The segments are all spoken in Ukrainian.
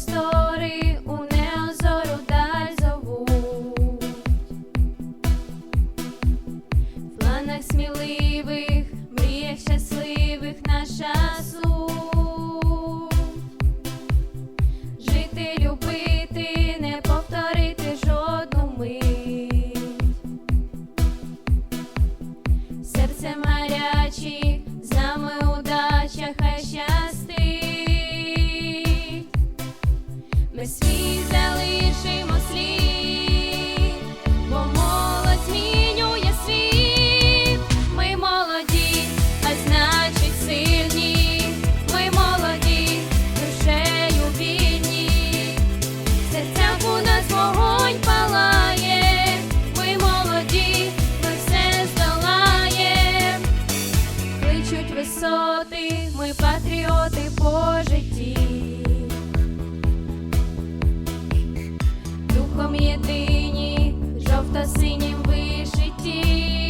простори у неозору. В планах сміливих, мріях щасливих наша залишимо слід, бо молодь змінює світ. Ми молоді, а значить сильні. Ми молоді, душею вільні. В серцях у нас вогонь палає. Ми молоді, ми все здолаєм. Кличуть висоти, ми патріоти по житті. Єдині, жовто-синім вишиті.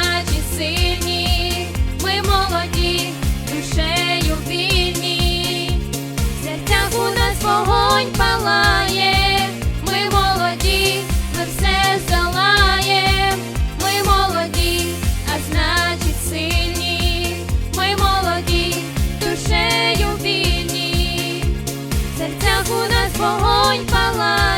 вогонь палає.